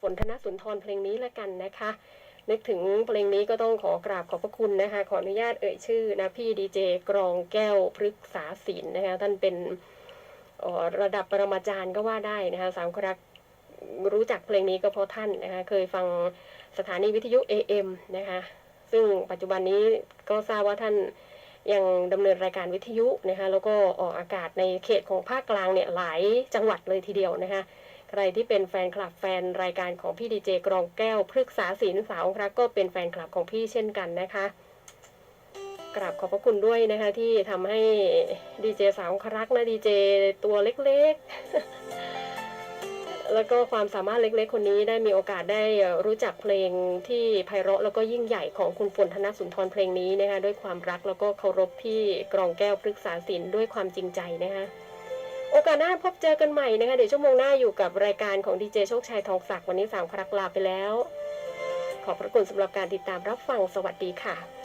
ฝนธนสุนทรเพลงนี้ละกันนะคะ นึกถึงเพลงนี้ก็ต้องขอกราบขอบพระคุณนะคะ ขออนุญาตเอ่ยชื่อนะพี่ดีเจกรองแก้วพฤกษาศิลป์นะคะ ท่านเป็นระดับปรมาจารย์ก็ว่าได้นะคะสามครักรู้จักเพลงนี้ก็เพราะท่านนะคะ เคยฟังสถานีวิทยุ AM นะคะ ซึ่งปัจจุบันนี้ก็ทราบว่าท่านยังดำเนินรายการวิทยุนะคะแล้วก็ออกอากาศในเขตของภาคกลางเนี่ยหลายจังหวัดเลยทีเดียวนะคะ ใครที่เป็นแฟนคลับแฟนรายการของพี่ดีเจกรองแก้วพฤกษาศิลสาวครับก็เป็นแฟนคลับของพี่เช่นกันนะคะกราบขอบพระคุณด้วยนะคะ ที่ทำให้ดีเจสาวครักนะดีเจตัวเล็กๆ แล้วก็ความสามารถเล็กๆ คนนี้ได้มีโอกาสได้รู้จักเพลงที่ไพเราะแล้วก็ยิ่งใหญ่ของคุณฝนธนสุนทรเพลงนี้นะคะด้วยความรักแล้วก็เคารพพี่กรองแก้วพฤกษาศิลป์ด้วยความจริงใจนะคะ โอกาสหน้าพบเจอกันใหม่นะคะ เดี๋ยวชั่วโมงหน้าอยู่กับรายการของดีเจโชคชัยทองศักดิ์วันนี้สามพรักลาไปแล้ว ขอบพระคุณสำหรับการติดตามรับฟังสวัสดีค่ะ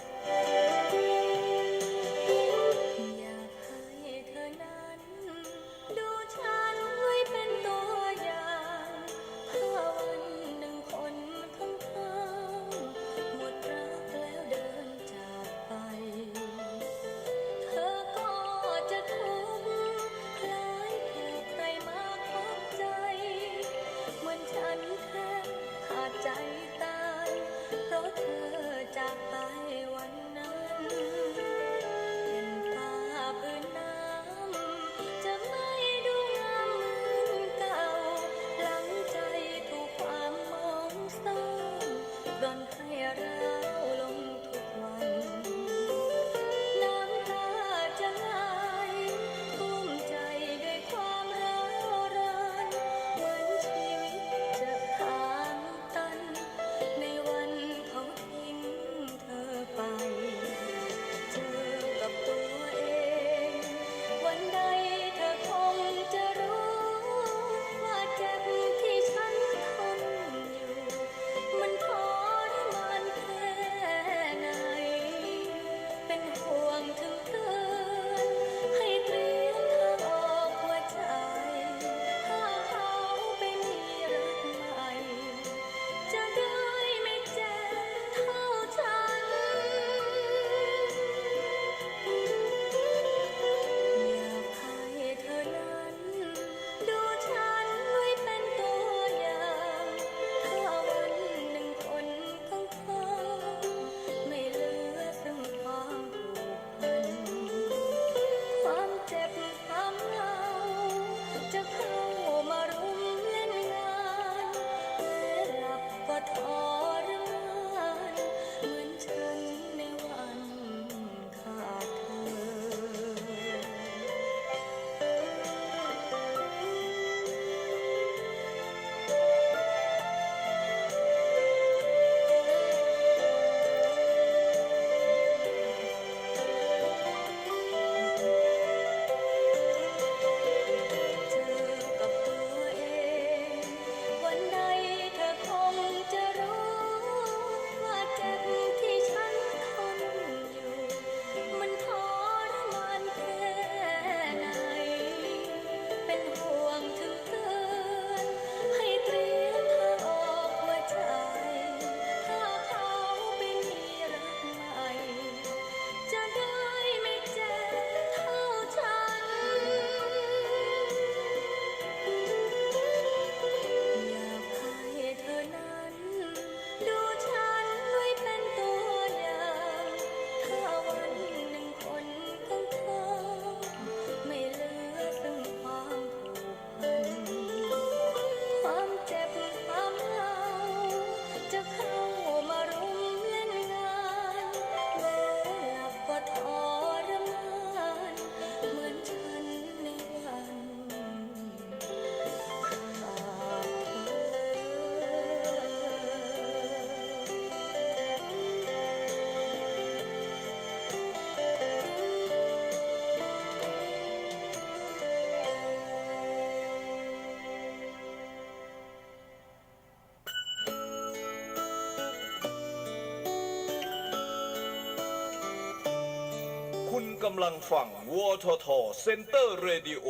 คุณกำลังฟังวททเซ็นเตอร์เรดิโอ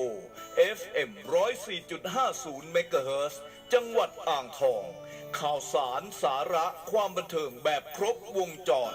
FM 104.50เมกะเฮิรตซ์จังหวัดอ่างทอง ข่าวสารสาระความบันเทิงแบบครบวงจร